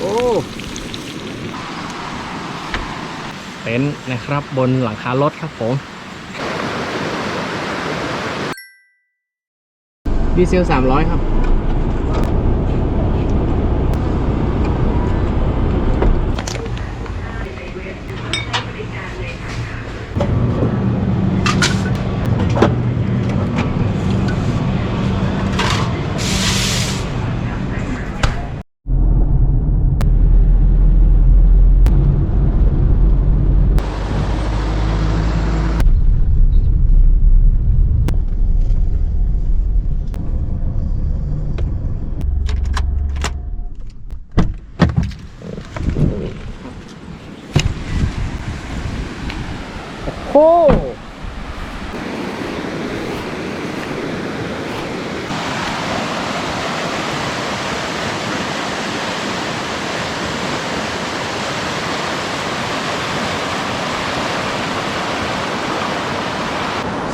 โอ้เต็นท์นะครับบนหลังคารถครับผมดีเซล300 ครับ โอ้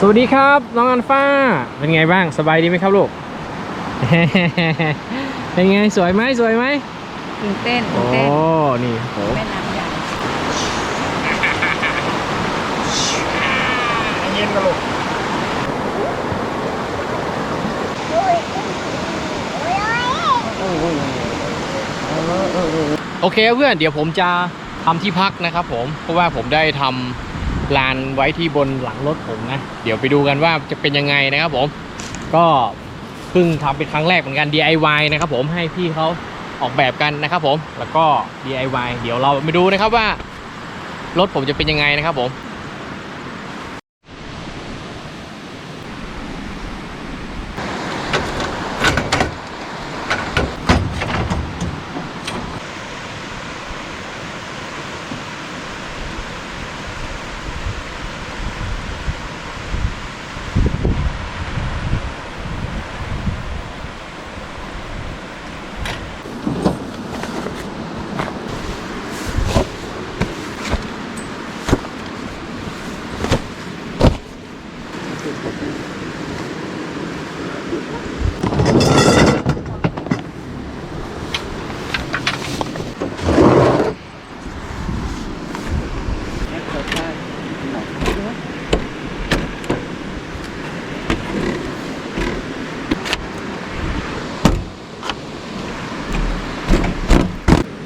สวัสดีครับ น้องอันฟ้า เป็นไงบ้างสบายดีไหมครับลูก เป็นไงสวยไหมสวยไหมตื่นเต้นตื่โอ้นเต้นนี่โหแม่น้ำใหญ่เย็นกันลูกโอเคเพื่อนเดี๋ยวผมจะทำที่พักนะครับผมเพราะว่าผมได้ทำ ลานไว้ที่บนหลังรถผมนะ เดี๋ยวไปดูกันว่าจะเป็นยังไงนะครับผม ก็เพิ่งทำเป็นครั้งแรกเหมือนกัน DIY นะครับผมให้พี่เขาออกแบบกันนะครับผมแล้วก็ DIY เดี๋ยวเราไปดูนะครับว่ารถผมจะเป็นยังไงนะครับผม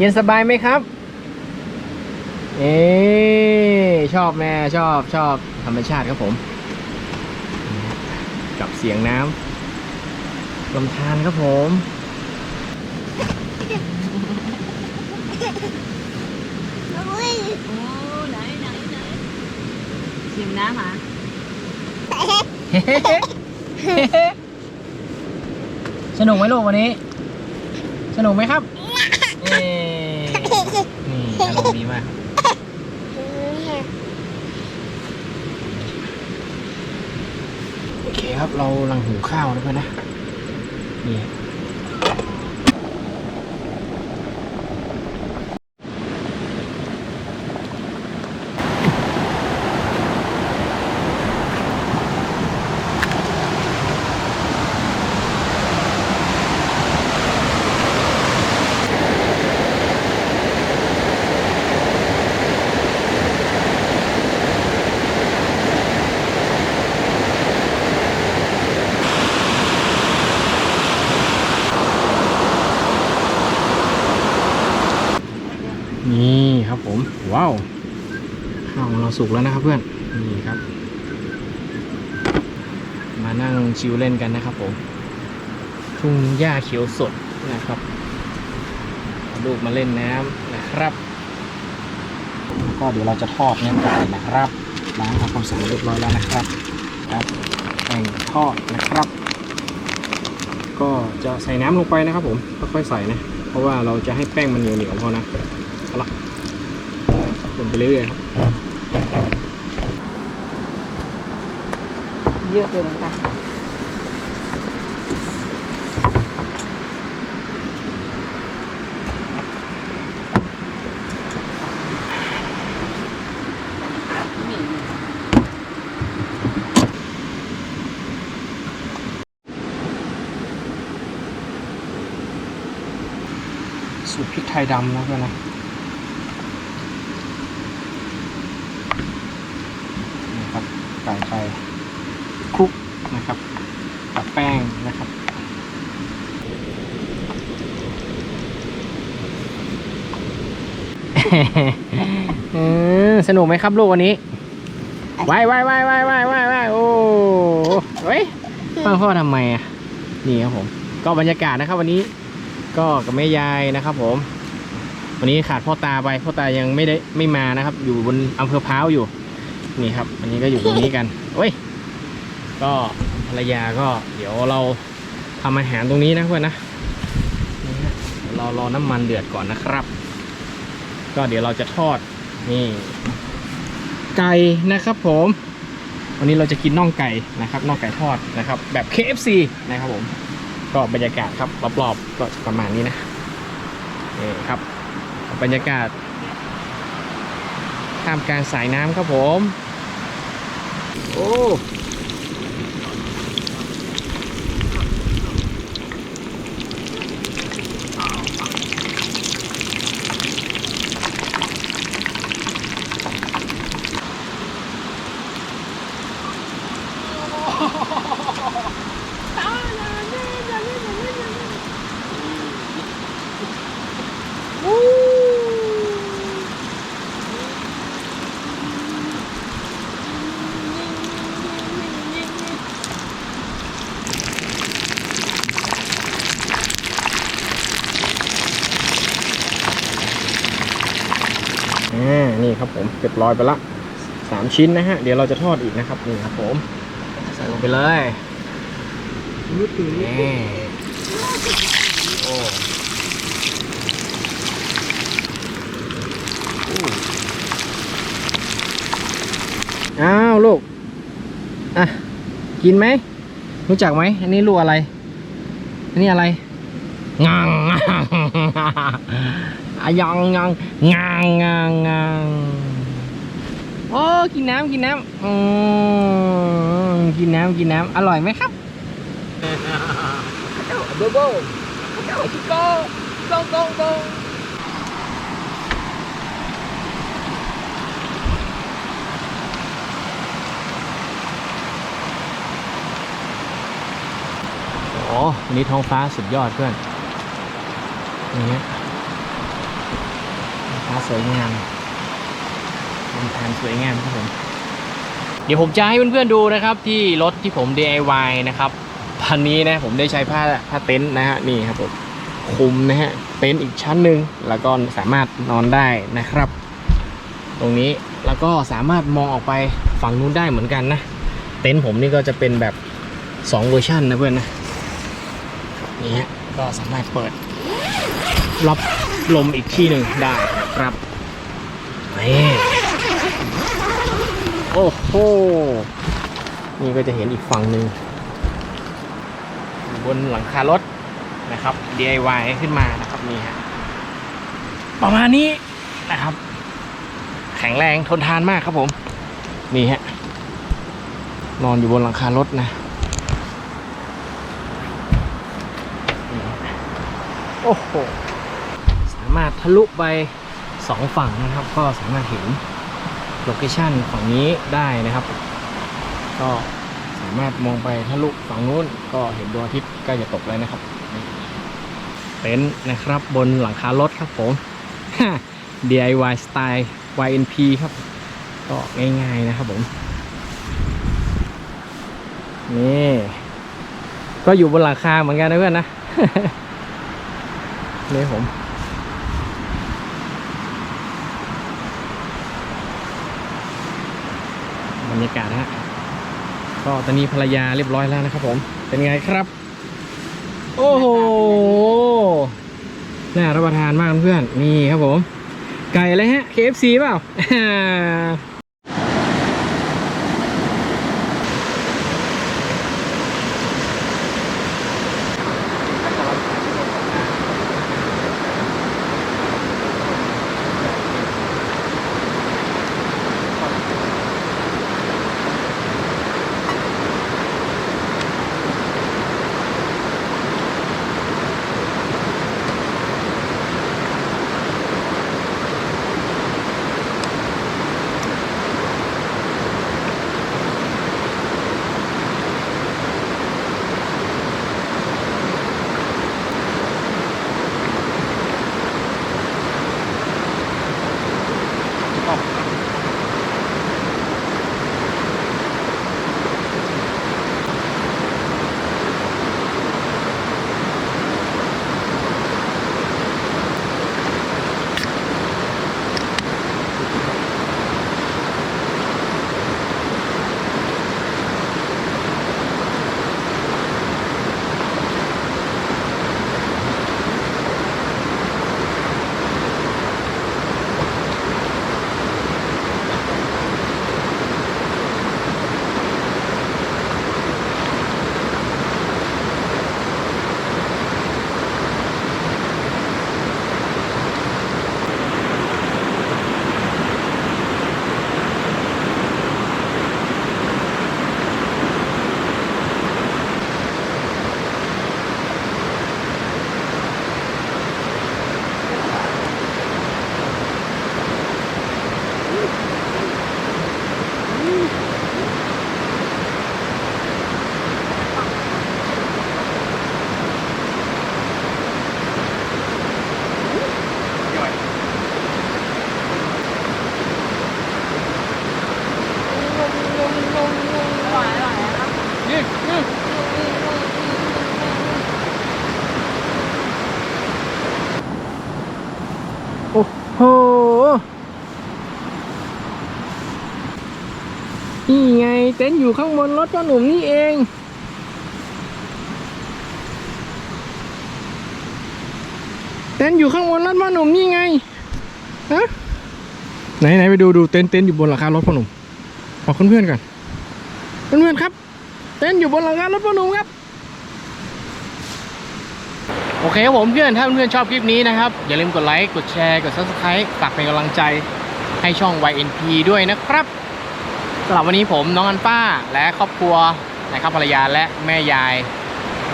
เย็นสบายไหมครับเอ๊ชอบแม่ชอบชอบธรรมชาติครับผม กับเสียงน้ำลำธารครับผมโอ้ไหนไหนไหนชิมน้ำหมาสนุกไหมลูกวันนี้ สนุกไหมครับเอารมณ์ดีมากโอเคครับเรากำลังหุงข้าวนะเพื่อนนะนี่ครับผม ว้าวข้าวของเราสุกแล้วนะครับเพื่อน นี่ครับ มานั่งชิลเล่นกันนะครับผมทุ่งหญ้าเขียวสดนะครับลูกมาเล่นน้ำนะครับ ก็เดี๋ยวเราจะทอดเนื้อไก่นะครับล้างทำความสะอาดเรียบร้อยแล้วนะครับครับแป้งทอดนะครับ ก็จะใส่น้ำลงไปนะครับผมค่อยๆใส่นะเพราะว่าเราจะให้แป้งมันเหนียวๆพอนะ เอาละคนไปเรื่อยๆครับเยอะเลยนะคะสูตรพริกไทยดำนะเพื่อนนะนี่ครับไก่ไทยคลุกนะครับกับ แป้งนะครับเออสนุกไหมครับลูกวันนี้ว้ายว้ายว้ายว้ายว้ายว้ายว้ายโอ้เฮ้ยฟังพ่อทำไมอะ นี่ครับผม ก็บรรยากาศนะครับ วันนี้ ก็กับแม่ยายนะครับ ผม วันนี้ขาดพ่อตาไป พ่อตายังไม่ได้ไม่มานะครับ อยู่บนอำเภอพร้าวอยู่ นี่ครับ วันนี้ก็อยู่ตรงนี้กันเฮ้ย ก็ภรรยาก็เดี๋ยวเราทำอาหารตรงนี้นะเพื่อนนะเรารอน้ำมันเดือดก่อนนะครับ ก็เดี๋ยวเราจะทอดนี่ไก่นะครับผมวันนี้เราจะกินน่องไก่นะครับน่องไก่ทอดนะครับ แบบ KFC นะครับผม ก็บรรยากาศครับรอบๆก็ประมาณนี้นะนี่ครับ บรรยากาศท่ามกลางสายน้ำครับผม โอ้านี่ค รียบร้อยไปละสามชิ้นนะฮะ เดี๋ยวเราจะทอดอีกนะครับนี่ครับผม ใส่ลงไปเลยนี่โอ้อ้าวลูก อะ กินไหม รู้จักไหม อันนี้ลูกอะไร อันนี้อะไรงังอะยองยองงางงางงาง อ้กินน้ำกินน้ำอืมกินน้ำกินน้ำอร่อยไหมครับโบโบโกโกโกโกโกโอ้วันนี้ท้องฟ้าสุดยอดเพื่อนอย่างเงี้ยฟ้าสวยงาม ลำธารสวยงามครับผม เดี๋ยวผมจะให้เพื่อนๆดูนะครับ ที่รถที่ผม DIY นะครับพันนี้นะผมได้ใช้ผ้าผ้าเต็นท์นะฮะนี่ครับผมคุมนะฮะเต็นท์อีกชั้นหนึ่งแล้วก็สามารถนอนได้นะครับ ตรงนี้แล้วก็สามารถมองออกไปฝั่งนู้นได้เหมือนกันนะเต็นท์ผมนี่ก็จะเป็นแบบ2เวอร์ชันนะเพื่อนนะนี่ฮะก็สามารถเปิดรับลมอีกที่หนึ่งได้นะครับนี่ โอ้โห นี่ก็จะเห็นอีกฝั่งหนึ่งบนหลังคารถนะครับ DIY ขึ้นมานะครับนี่ฮะประมาณนี้นะครับ แข็งแรงทนทานมากครับผม นี่ฮะ นอนอยู่บนหลังคารถนะ โอ้โห สามารถทะลุไปสองฝั่งนะครับ ก็สามารถเห็น โลเคชันฝั่งนี้ได้นะครับ ก็สามารถมองไปทะลุฝั่งนู้นก็เห็นดวงอาทิตย์ใกล้จะตกแล้วนะครับเต็นท์นะครับบนหลังคารถครับผม DIY สไตล์ YNP ครับ ก็ง่ายๆนะครับผม นี่ ก็อยู่บนหลังคาเหมือนกันนะเพื่อนนะ นี่ผม รยากาศนะฮะก็ตอนนี้ภรรยาเรียบร้อยแล้วนะครับผมเป็นไงครับ โอ้โหน่ารับประทานมากเพื่อนนี่ครับผม ไก่อะไรฮะ KFC เปล่า ต็นท์อยู่ข้างบนรถพ่อหนุ่มนี่เอง เต็นท์อยู่ข้างบนรถพ่อหนุ่มนี่ไงฮะไหนไหนไปดูดูเต็นท์เต็นท์อยู่บนหลังคารถพ่อหนุ่มบอกเพื่อนๆก่อนเพื่อนๆครับ เต็นท์อยู่บนหลังคารถพ่อหนุ่มครับโอเคครับผมเพื่อนถ้าเพื่อนๆชอบคลิปนี้นะครับ อย่าลืมกดไลค์ กดแชร์ กด subscribe ฝากเป็นกำลังใจให้ช่อง YNP ด้วยนะครับ สำหรับวันนี้ผมน้องอันป้าและครอบครัวนะครับภรรยาและแม่ยาย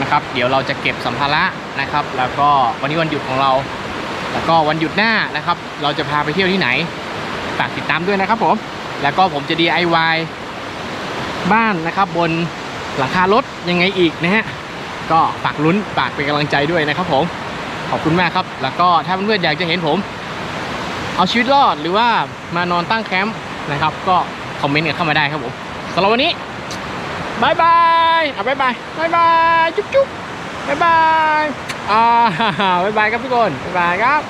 นะครับ เดี๋ยวเราจะเก็บสัมภาระนะครับ แล้วก็วันนี้วันหยุดของเรา แล้วก็วันหยุดหน้านะครับ เราจะพาไปเที่ยวที่ไหนฝากติดตามด้วยนะครับผมแล้วก็ผมจะ DIY บ้านนะครับบนหลังคารถยังไงอีกนะฮะก็ฝากลุ้นฝากเป็นกำลังใจด้วยนะครับผมขอบคุณมากครับ แล้วก็ถ้าเพื่อนๆอยากจะเห็นผม เอาชีวิตรอดหรือว่ามานอนตั้งแคมป์นะครับ ก็ คอมเมนต์กันเข้ามาได้ครับผมสำหรับวันนี้บายบายอะบายบายบายบายจุ๊บจุ๊บบายบายอ่าบายบายครับทุกคนบายบายครับ